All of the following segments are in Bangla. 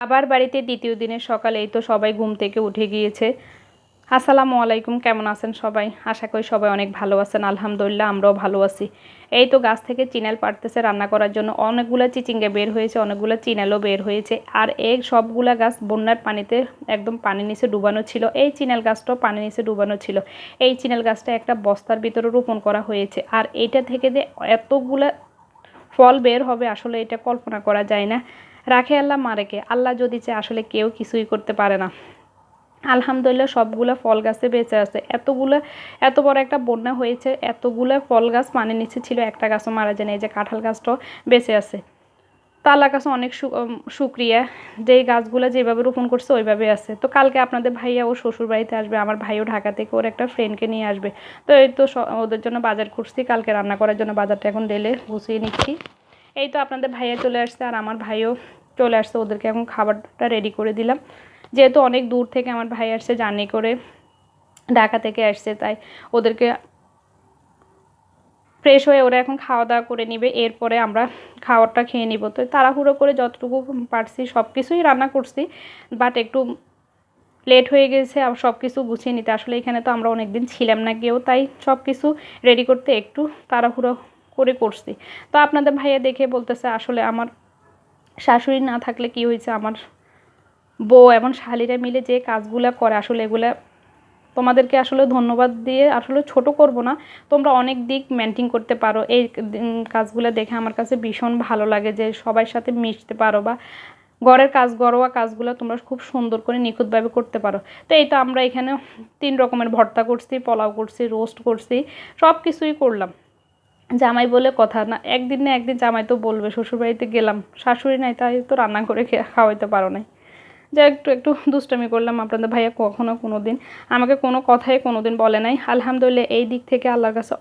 আবার বাড়িতে দ্বিতীয় দিনের সকালে এই তো সবাই ঘুম থেকে উঠে গিয়েছে। আসসালামু আলাইকুম, কেমন আছেন সবাই? আশা করি সবাই অনেক ভালো আছেন, আলহামদুলিল্লাহ আমরাও ভালো আছি। এই তো গাছ থেকে চিনাল পাড়তেছে রান্না করার জন্য। অনেকগুলো চিচিঙ্গা বের হয়েছে, অনেকগুলো চিনালও বের হয়েছে। আর এই সবগুলা গাছ বন্যার পানিতে একদম পানি নিচে ডুবানো ছিল। এই চিনাল গাছটাও পানি নিচে ডুবানো ছিল। এই চিনাল গাছটা একটা বস্তার ভিতরে রোপণ করা হয়েছে। আর এইটা থেকে যে এতগুলা ফল বের হবে, আসলে এটা কল্পনা করা যায় না। রাখে আল্লাহ মারেকে আল্লাহ যদি চায় আসলে কেউ কিছুই করতে পারে না। আলহামদুলিল্লাহ সবগুলো ফল গাছে বেঁচে আছে। এতগুলো, এত বড় একটা বন্যা হয়েছে, এতগুলো ফল গাছ পানির নিচে ছিল, একটা গাছও মারা যায় এই যে কাঁঠাল গাছটাও বেঁচে আছে। তো আল্লাহর কাছে অনেক সু- শুক্রিয়া। যে গাছগুলো যেভাবে রোপণ করছে, ওইভাবে আছে। তো কালকে আপনাদের ভাইয়া ও শ্বশুর বাড়িতে আসবে, আমার ভাইও ঢাকা থেকে ওর একটা ফ্রেন্ডকে নিয়ে আসবে। তো এই তো ওদের জন্য বাজার করছি, কালকে রান্না করার জন্য বাজারটা এখন ডেলে গুছিয়ে নিচ্ছি। এই তো আপনাদের ভাইয়া চলে আসছে আর আমার ভাইও চলে আসছে, ওদেরকে এখন খাবারটা রেডি করে দিলাম। যেহেতু অনেক দূর থেকে আমার ভাই আসছে জার্নি করে ঢাকা থেকে আসছে, তাই ওদেরকে ফ্রেশ হয়ে ওরা এখন খাওয়া দাওয়া করে নিবে, এরপরে আমরা খাবারটা খেয়ে নিব। তো তাড়াহুড়ো করে যতটুকু পারছি সব কিছুই রান্না করছি বাট একটু লেট হয়ে গেছে আর সব কিছু গুছিয়ে নিতে। আসলে এখানে তো আমরা অনেক দিন ছিলাম না কেউ, তাই সব কিছু রেডি করতে একটু তাড়াহুড়ো করে করছি। তো আপনাদের ভাইয়া দেখে বলতেছে, আসলে আমার শাশুড়ি না থাকলে কি হয়েছে? আমার বউ এবং শালিরা মিলে যে কাজগুলো করে, আসলে এগুলা তোমাদেরকে আসলে ধন্যবাদ দিয়ে আসলে ছোট করব না। তোমরা অনেক দিক মেনটেন করতে পারো। এই কাজগুলো দেখে আমার কাছে ভীষণ ভালো লাগে যে সবার সাথে মিশতে পারো বা ঘরের কাজ, ঘরোয়া কাজগুলো তোমরা খুব সুন্দর করে নিখুঁতভাবে করতে পারো। তো এই তো আমরা এখানে তিন রকমের ভর্তা করছি, পোলাও করছি, রোস্ট করছি সব কিছুই করলাম। জামাই বলে কথা না, একদিন না একদিন জামাই তো বলবে, শ্বশুরবাড়িতে গেলাম, শাশুড়ি নাই তাই তো রান্না করে খাওয়াইতে পারো নাই। যা একটু একটু দুষ্টামি করলাম আপনাদের ভাইয়া কখনো কোনো দিন আমাকে কোনো কথাই কোনো দিন বলে নাই। আলহামদুলিল্লাহ এই দিক থেকে আল্লাহর কাছে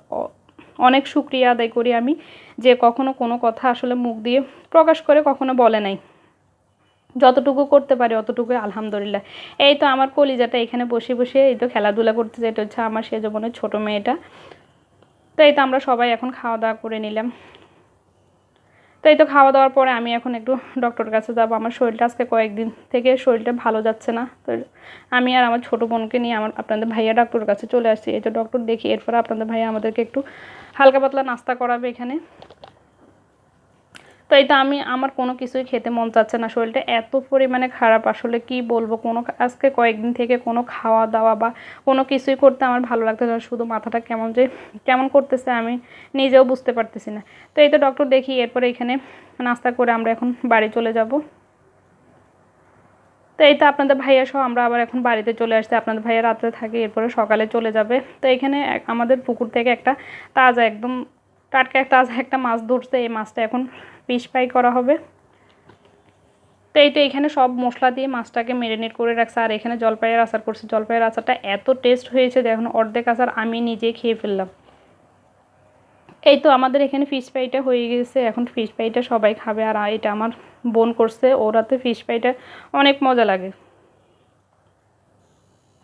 অনেক শুক্রিয়া আদায় করি আমি, যে কখনো কোনো কথা আসলে মুখ দিয়ে প্রকাশ করে কখনো বলে নাই। যতটুকু করতে পারি অতটুকু আলহামদুলিল্লাহ। এই তো আমার কলিজাটা এখানে বসে বসে এই তো খেলাধুলা করতেছে এটা হচ্ছে আমার সে জীবনের ছোটো মেয়েটা। তো এই তো আমরা সবাই এখন খাওয়া দাওয়া করে নিলাম। তো এই তো খাওয়া দাওয়ার পরে আমি এখন একটু ডক্টরের কাছে যাব। আমার শরীরটা আজকে কয়েকদিন থেকে শরীরটা ভালো যাচ্ছে না। তো আমি আর আমার ছোটো বোনকে নিয়ে আমার আপনাদের ভাইয়া ডক্টরের কাছে চলে আসছি। এই তো ডক্টর দেখি এরপরে আপনাদের ভাইয়া আমাদেরকে একটু হালকা পাতলা নাস্তা করাবে এখানে। তো আমি, আমার কোনো কিছুই খেতে মন চাচ্ছে না। শরীরটা এত পরিমাণে খারাপ, আসলে কি বলব? কোনো আজকে কয়েকদিন থেকে কোনো খাওয়া দাওয়া বা কোনো কিছুই করতে আমার ভালো লাগতেছে না। শুধু মাথাটা কেমন যে, কেমন করতেছে আমি নিজেও বুঝতে পারতেছি না। তো এই তো ডক্টর দেখি, এরপরে এখানে নাস্তা করে আমরা এখন বাড়ি চলে যাব। তো এই তো আপনাদের ভাইয়া সহ আমরা আবার এখন বাড়িতে চলে আসছি। আপনাদের ভাইয়া রাত্রে থাকে, এরপরে সকালে চলে যাবে। তো এখানে আমাদের পুকুর থেকে একটা তাজা একদম টাটকা একটা একটা মাছ ধরছে, এই মাছটা এখন পিস ফ্রাই করা হবে। তো এই তো এখানে সব মশলা দিয়ে মাছটাকে মেরিনেট করে রাখছে, আর এখানে জলপাইয়ের আচার করছে। জলপাইয়ের আচারটা এত টেস্ট হয়েছে যে এখন অর্ধেক আচার আমি নিজে খেয়ে ফেললাম। এই তো আমাদের এখানে ফিশ ফ্রাইটা হয়ে গেছে, এখন ফিশ ফ্রাইটা সবাই খাবে, আর এটা আমার বোন করছে ওরাতে ফিশ ফ্রাইটা অনেক মজা লাগে।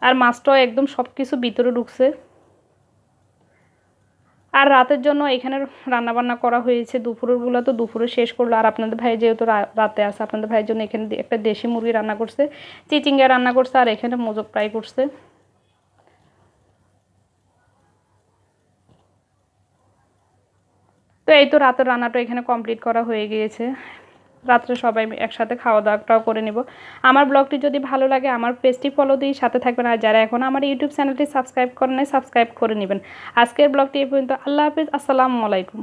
আর মাছটাও একদম সব কিছু ভিতরে ঢুকছে। আর রাতের জন্য এখানে রান্না বান্না করা হয়েছে। দুপুরেরগুলো তো দুপুরে শেষ করল। আর আপনাদের ভাই যেহেতু রাতে আসে আপনাদের ভাইয়ের জন্য এখানে একটা দেশি মুরগি রান্না করছে। চিচিঙ্গা রান্না করছে আর এখানে মোজক ফ্রাই করছে। তো এই তো রাতের রান্নাটা এখানে কমপ্লিট করা হয়ে গিয়েছে। রাত্রে সবাই একসাথে খাওয়া দাওয়াটাও করে নেব। আমার ব্লগটি যদি ভালো লাগে, আমার পেজটি ফলো দিয়ে সাথে থাকবেন। আর যারা এখন আমার ইউটিউব চ্যানেলটি সাবস্ক্রাইব করেন সাবস্ক্রাইব করে নেবেন। আজকের ব্লগটি এ পর্যন্ত। আল্লাহ হাফিজ। আসসালামু আলাইকুম।